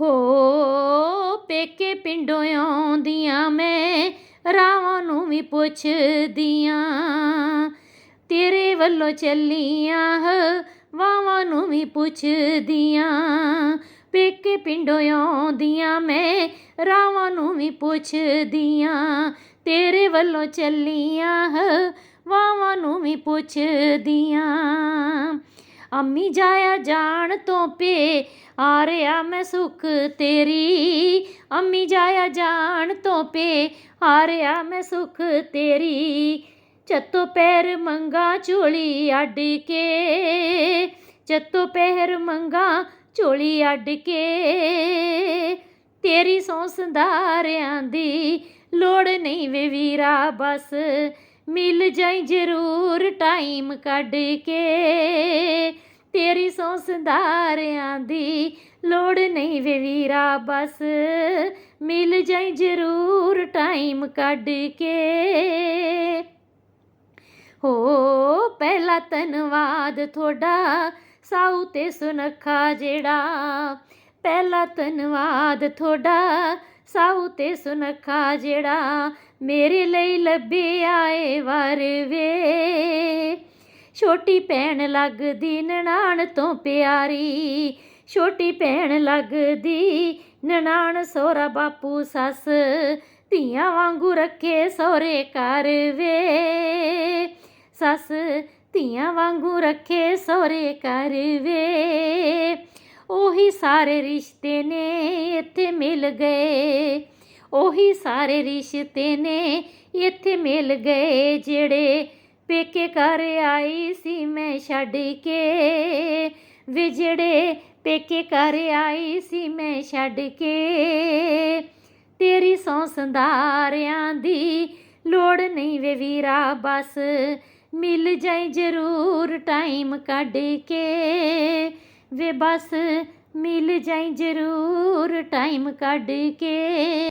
ਹੋ ਪੇਕੇ ਪਿੰਡੋਂ ਆਉਂਦੀਆਂ ਮੈਂ, ਰਾਵਾਂ ਨੂੰ ਵੀ ਪੁੱਛਦੀਆਂ। ਤੇਰੇ ਵੱਲੋਂ ਚੱਲੀਆਂ ਵਾਵਾਂ ਨੂੰ ਵੀ ਪੁੱਛਦੀਆਂ। ਪੇਕੇ ਪਿੰਡੋਂ ਆਉਂਦੀਆਂ ਮੈਂ, ਰਾਵਾਂ ਨੂੰ ਵੀ ਪੁੱਛਦੀਆਂ। ਤੇਰੇ ਵੱਲੋਂ ਚੱਲੀਆਂ ਵਾਵਾਂ ਨੂੰ ਵੀ ਪੁੱਛਦੀਆਂ। ਅੰਮੀ ਜਾਇਆ ਜਾਣ ਤੋਂ ਪੇ ਆ ਰਿਆ ਮੈਂ ਸੁਖ ਤੇਰੀ। ਅੰਮੀ ਜਾਇਆ ਜਾਣ ਤੋਂ ਪੇ ਆ ਰਿਆ ਮੈਂ ਸੁਖ ਤੇਰੀ। ਚੱਤੋ ਪੈਰ ਮੰਗਾ ਝੋਲੀ ਅੱਡ ਕੇ। ਚੱਤੋ ਪੈਰ ਮੰਗਾ ਝੋਲੀ ਅੱਡ ਕੇ। ਤੇਰੀ ਸੌ ਸੰਧਾਰਿਆਂ ਦੀ ਲੋੜ ਨਹੀਂ ਵੇ ਵੀਰਾ ਬਸ। ਮਿਲ ਜਾਈ ਜ਼ਰੂਰ ਟਾਈਮ ਕੱਢ ਕੇ। ਤੇਰੀ ਸੌ ਸੰਧਾਰਿਆਂ ਦੀ ਲੋੜ ਨਹੀਂ ਵੇ ਵੀਰਾ ਬਸ। ਮਿਲ ਜਾਈ ਜ਼ਰੂਰ ਟਾਈਮ ਕੱਢ ਕੇ। ਹੋ, ਪਹਿਲਾ ਧੰਨਵਾਦ ਤੁਹਾਡਾ, ਸਾਊ ਤੇ ਸੁਨੱਖਾ ਜਿਹੜਾ। ਪਹਿਲਾ ਧੰਨਵਾਦ ਤੁਹਾਡਾ ਸਾਊ ਤੇ ਸੁਨੱਖਾ ਜਿਹੜਾ ਮੇਰੇ ਲਈ ਲੱਭਿਆ ਏ ਵਰ ਵੇ। ਛੋਟੀ ਭੈਣ ਲੱਗਦੀ ਨਨਾਣ ਤੋਂ ਪਿਆਰੀ, ਛੋਟੀ ਭੈਣ ਲੱਗਦੀ ਨਨਾਣ ਸੋਹਰਾ ਬਾਪੂ, ਸੱਸ ਧੀਆਂ ਵਾਂਗੂ ਰੱਖੇ ਸੋਹਰੇ ਘਰ ਵੇ। ਸੱਸ ਧੀਆਂ ਵਾਂਗੂ ਰੱਖੇ ਸੋਹਰੇ ਘਰ ਵੇ। ਉਹੀ ਸਾਰੇ ਰਿਸ਼ਤੇ ਨੇ ਇੱਥੇ ਮਿਲ ਗਏ। ਉਹੀ ਸਾਰੇ ਰਿਸ਼ਤੇ ਨੇ ਇੱਥੇ ਮਿਲ ਗਏ, ਜਿਹੜੇ ਪੇਕੇ ਘਰ ਆਈ ਸੀ ਮੈਂ ਛੱਡ ਕੇ। ਵੇ ਜਿਹੜੇ ਪੇਕੇ ਘਰ ਆਈ ਸੀ ਮੈਂ ਛੱਡ ਕੇ। ਤੇਰੀ ਸੌ ਸੰਧਾਰਿਆਂ ਦੀ ਲੋੜ ਨਹੀਂ ਵੇ ਵੀਰਾ, ਬਸ ਮਿਲ ਜਾਈ ਜ਼ਰੂਰ ਟਾਈਮ ਕੱਢ ਕੇ। ਵੇ ਬਸ ਮਿਲ ਜਾਈ ਜ਼ਰੂਰ ਟਾਈਮ ਕੱਢ ਕੇ।